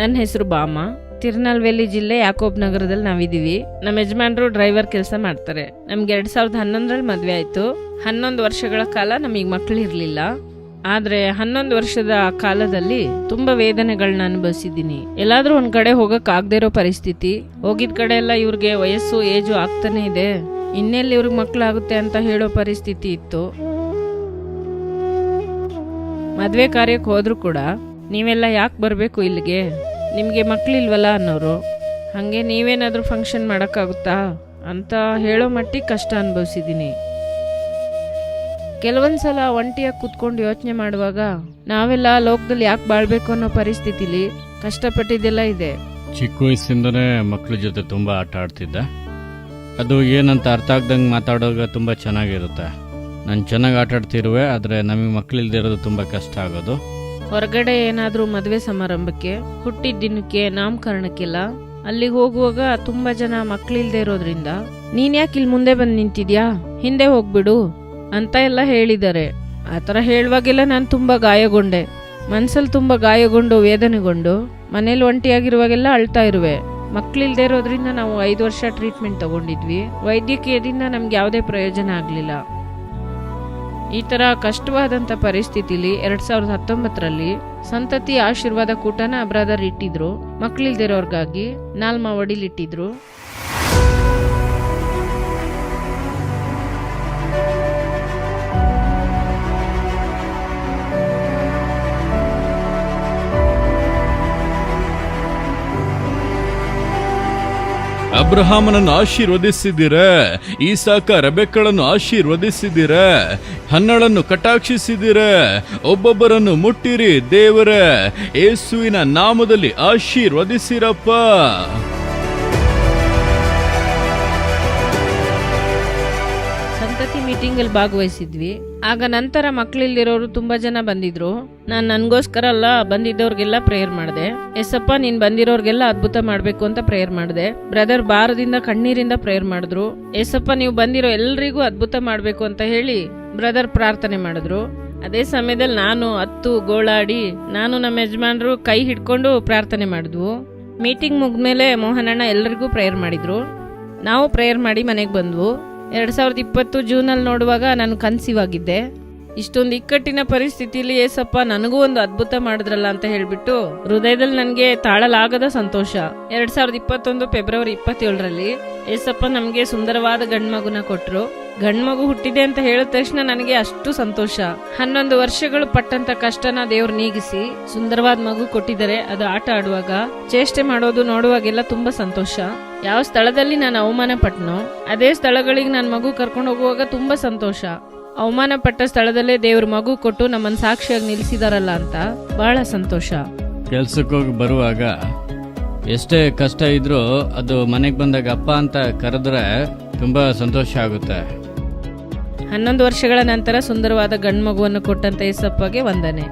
ನನ್ನ ಹೆಸರು ಬಾಮ ತಿರುನಲ್ವೇಲಿ ಜಿಲ್ಲೆ ಯಾಕೋಬ್ ನಗರದಲ್ಲಿ ನಾವಿದೀವಿ ನಮ್ಮ ಯಜಮಾನ್ರು ಡ್ರೈವರ್ ಕೆಲಸ ಮಾಡ್ತಾರೆ. ನಮ್ಗೆ ಎರಡ್ ಸಾವಿರದ ಹನ್ನೊಂದರಲ್ಲಿ ಮದುವೆ ಆಯಿತು. ಹನ್ನೊಂದು ವರ್ಷಗಳ ಕಾಲ ನಮಗೆ ಮಕ್ಕಳು ಇರಲಿಲ್ಲ. ಆದ್ರೆ ಹನ್ನೊಂದು ವರ್ಷದ ಕಾಲದಲ್ಲಿ ತುಂಬಾ ವೇದನೆಗಳನ್ನ ಅನುಭವಿಸಿದ್ದೀನಿ. ಎಲ್ಲಾದ್ರೂ ಒಂದ್ ಕಡೆ ಹೋಗಕ್ ಆಗದೆ ಇರೋ ಪರಿಸ್ಥಿತಿ. ಹೋಗಿದ ಕಡೆ ಎಲ್ಲ ಇವ್ರಿಗೆ ವಯಸ್ಸು, ಏಜು ಆಗ್ತಾನೆ ಇದೆ. ಇನ್ನೆಲ್ಲಿ ಇವ್ರಿಗೆ ಮಕ್ಕಳಾಗುತ್ತೆ ಅಂತ ಹೇಳೋ ಪರಿಸ್ಥಿತಿ ಇತ್ತು. ಮದುವೆ ಕಾರ್ಯಕ್ಕೆ ಹೋದ್ರು ಕೂಡ ನೀವೆಲ್ಲ ಯಾಕೆ ಬರಬೇಕು ಇಲ್ಲಿಗೆ? ನಿಮಗೆ ಮಕ್ಕಳಿಲ್ವಲ್ಲ ಅನ್ನೋರು. ಹಾಗೆ ನೀವೇನಾದರೂ ಫಂಕ್ಷನ್ ಮಾಡೋಕ್ಕಾಗುತ್ತಾ? ಅಂತ ಹೇಳೋ ಮಟ್ಟಿಗೆ ಕಷ್ಟ ಅನುಭವಿಸಿದ್ದೀನಿ ಕೆಲವೊಂದು ಸಲ ಒಂಟಿಯಾಗಿ ಕೂತ್ಕೊಂಡು ಯೋಚನೆ ಮಾಡುವಾಗ, ನಾವೆಲ್ಲ ಲೋಕದಲ್ಲಿ ಯಾಕೆ ಬಾಳ್ಬೇಕು ಅನ್ನೋ ಪರಿಸ್ಥಿತಿಲಿ ಕಷ್ಟಪಟ್ಟಿದ್ದೆಲ್ಲ ಇದೆ. ಚಿಕ್ಕ ವಯಸ್ಸಿಂದನೇ ಮಕ್ಕಳ ಜೊತೆ ತುಂಬ ಆಟ ಆಡ್ತಿದ್ದ. ಅದು ಏನಂತ ಅರ್ಥ ಆಗ್ದಂಗೆ ಮಾತಾಡೋವಾಗ ತುಂಬ ಚೆನ್ನಾಗಿರುತ್ತೆ. ನಾನು ಚೆನ್ನಾಗಿ ಆಟ ಆಡ್ತಿರುವೆ ಆದರೆ ನಮಗೆ ಮಕ್ಕಳಿಲ್ದಿರೋದು ತುಂಬ ಕಷ್ಟ ಆಗೋದು. ಹೊರಗಡೆ ಏನಾದರೂ ಮದುವೆ ಸಮಾರಂಭಕ್ಕೆ ಹುಟ್ಟಿದ ದಿನಕ್ಕೆ ನಾಮಕರಣಕ್ಕೆಲ್ಲ ಅಲ್ಲಿಗೆ ಹೋಗುವಾಗ ತುಂಬಾ ಜನ ಮಕ್ಳಿಲ್ದೇ ಇರೋದ್ರಿಂದ, ನೀನ್ ಯಾಕೆ ಇಲ್ಲಿ ಮುಂದೆ ಬಂದು ನಿಂತಿದ್ಯಾ? ಹಿಂದೆ ಹೋಗ್ಬಿಡು ಅಂತ ಎಲ್ಲ ಹೇಳಿದ್ದಾರೆ. ಆ ಥರ ಹೇಳುವಾಗೆಲ್ಲ ನಾನು ತುಂಬಾ ಗಾಯಗೊಂಡೆ. ಮನ್ಸಲ್ಲಿ ತುಂಬಾ ಗಾಯಗೊಂಡು, ವೇದನೆಗೊಂಡು, ಮನೇಲಿ ಒಂಟಿಯಾಗಿರುವಾಗೆಲ್ಲ ಅಳ್ತಾ ಇರುವೆ. ಮಕ್ಕಳಿಲ್ದೇ ಇರೋದ್ರಿಂದ ನಾವು ಐದು ವರ್ಷ ಟ್ರೀಟ್ಮೆಂಟ್ ತಗೊಂಡಿದ್ವಿ. ವೈದ್ಯಕೀಯದಿಂದ ನಮ್ಗೆ ಯಾವುದೇ ಪ್ರಯೋಜನ ಆಗಲಿಲ್ಲ. ಈ ತರ ಕಷ್ಟವಾದಂತ ಪರಿಸ್ಥಿತಿಲಿ ಎರಡ್ ಸಾವಿರದ ಹತ್ತೊಂಬತ್ತರಲ್ಲಿ ಸಂತತಿ ಆಶೀರ್ವಾದ ಕೂಟನ ಬ್ರದರ್ ಇಟ್ಟಿದ್ರು. ಮಕ್ಕಳಿಲ್ದಿರೋರ್ಗಾಗಿ ನಾಲ್ಮ ಅಬ್ರಹಾಮನನ್ನು ಈ ಈಸಾಕ ರಬೆಕ್ಕಳನ್ನು ಆಶೀರ್ವದಿಸಿದಿರ ಹನ್ನಳನ್ನು ಕಟಾಕ್ಷಿಸಿದಿರ ಒಬ್ಬೊಬ್ಬರನ್ನು ಮುಟ್ಟಿರಿ ದೇವರ ಏಸುವಿನ ನಾಮದಲ್ಲಿ ಆಶೀರ್ವದಿಸಿರಪ್ಪ. ಸಂತತಿ ಮೀಟಿಂಗ್ ಅಲ್ಲಿ ಭಾಗವಹಿಸಿದ್ವಿ. ಆಗ ನಂತರ ಮಕ್ಕಳಿಲ್ಲಿರೋರು ತುಂಬಾ ಜನ ಬಂದಿದ್ರು. ನಾನು ನನಗೋಸ್ಕರ ಅಲ್ಲ, ಬಂದಿದ್ದವ್ರಿಗೆಲ್ಲ ಪ್ರೇಯರ್ ಮಾಡಿದೆ. ಎಸ್ಸಪ್ಪ, ನೀನ್ ಬಂದಿರೋರ್ಗೆಲ್ಲ ಅದ್ಭುತ ಮಾಡ್ಬೇಕು ಅಂತ ಪ್ರೇಯರ್ ಮಾಡಿದೆ. ಬ್ರದರ್ ಬಾರದಿಂದ ಕಣ್ಣೀರಿಂದ ಪ್ರೇಯರ್ ಮಾಡಿದ್ರು. ಎಸ್ಸಪ್ಪ, ನೀವು ಬಂದಿರೋ ಎಲ್ರಿಗೂ ಅದ್ಭುತ ಮಾಡ್ಬೇಕು ಅಂತ ಹೇಳಿ ಬ್ರದರ್ ಪ್ರಾರ್ಥನೆ ಮಾಡಿದ್ರು. ಅದೇ ಸಮಯದಲ್ಲಿ ನಾನು ಹತ್ತು ಗೋಳಾಡಿ ನಾನು ನಮ್ಮ ಯಜಮಾನ್ರು ಕೈ ಹಿಡ್ಕೊಂಡು ಪ್ರಾರ್ಥನೆ ಮಾಡಿದ್ವು. ಮೀಟಿಂಗ್ ಮುಗ್ದ್ಮೇಲೆ ಮೋಹನಣ್ಣ ಎಲ್ಲರಿಗೂ ಪ್ರೇಯರ್ ಮಾಡಿದ್ರು. ನಾವು ಪ್ರೇಯರ್ ಮಾಡಿ ಮನೆಗೆ ಬಂದ್ವು. ಎರಡ್ ಸಾವಿರದ ಇಪ್ಪತ್ತು ಜೂನಲ್ಲಿ ನೋಡುವಾಗ ನಾನು ಕನ್ಸೀವ್ ಆಗಿದ್ದೆ ಇಷ್ಟೊಂದು ಇಕ್ಕಟ್ಟಿನ ಪರಿಸ್ಥಿತಿಲಿ ಏಸಪ್ಪ, ನನಗೂ ಒಂದು ಅದ್ಭುತ ಮಾಡಿದ್ರಲ್ಲ ಅಂತ ಹೇಳ್ಬಿಟ್ಟು ಹೃದಯದಲ್ಲಿ ನನಗೆ ತಾಳಲಾಗದ ಸಂತೋಷ. ಎರಡ್ ಸಾವಿರದ ಇಪ್ಪತ್ತೊಂದು ಫೆಬ್ರವರಿ ಇಪ್ಪತ್ತೇಳರಲ್ಲಿ ಏಸಪ್ಪ ನಮಗೆ ಸುಂದರವಾದ ಗಂಡ್ಮಗುನ ಕೊಟ್ರು ಗಂಡ್ಮಗು ಹುಟ್ಟಿದೆ ಅಂತ ಹೇಳಿದ ತಕ್ಷಣ ನನಗೆ ಅಷ್ಟು ಸಂತೋಷ. ಹನ್ನೊಂದು ವರ್ಷಗಳು ಪಟ್ಟಂತ ಕಷ್ಟನ ದೇವ್ರು ನೀಗಿಸಿ ಸುಂದರವಾದ ಮಗು ಕೊಟ್ಟಿದ್ದಾರೆ. ಅದು ಆಟ ಆಡುವಾಗ, ಚೇಷ್ಟೆ ಮಾಡೋದು ನೋಡುವಾಗೆಲ್ಲ ತುಂಬಾ ಸಂತೋಷ. ಯಾವ ಸ್ಥಳದಲ್ಲಿ ನಾನು ಅವಮಾನ ಪಟ್ನೋ ಅದೇ ಸ್ಥಳಗಳಿಗೆ ನನ್ನ ಮಗು ಕರ್ಕೊಂಡು ಹೋಗುವಾಗ ತುಂಬಾ ಸಂತೋಷ. ಅವಮಾನ ಪಟ್ಟ ಸ್ಥಳದಲ್ಲೇ ದೇವ್ರ ಮಗು ಕೊಟ್ಟು ನಮ್ಮನ್ನ ಸಾಕ್ಷಿಯಾಗಿ ನಿಲ್ಲಿಸಿದಾರಲ್ಲ ಅಂತ ಬಹಳ ಸಂತೋಷ. ಕೆಲ್ಸಕ್ಕೆ ಹೋಗಿ ಬರುವಾಗ ಎಷ್ಟೇ ಕಷ್ಟ ಇದ್ರೂ ಅದು ಮನೆಗೆ ಬಂದಾಗ ಅಪ್ಪ ಅಂತ ಕರೆದ್ರೆ ತುಂಬ ಸಂತೋಷ ಆಗುತ್ತೆ. ಹನ್ನೊಂದು ವರ್ಷಗಳ ನಂತರ ಸುಂದರವಾದ ಗಂಡು ಮಗುವನ್ನು ಕೊಟ್ಟಂತ ಏಸಪ್ಪಗೆ ವಂದನೆ.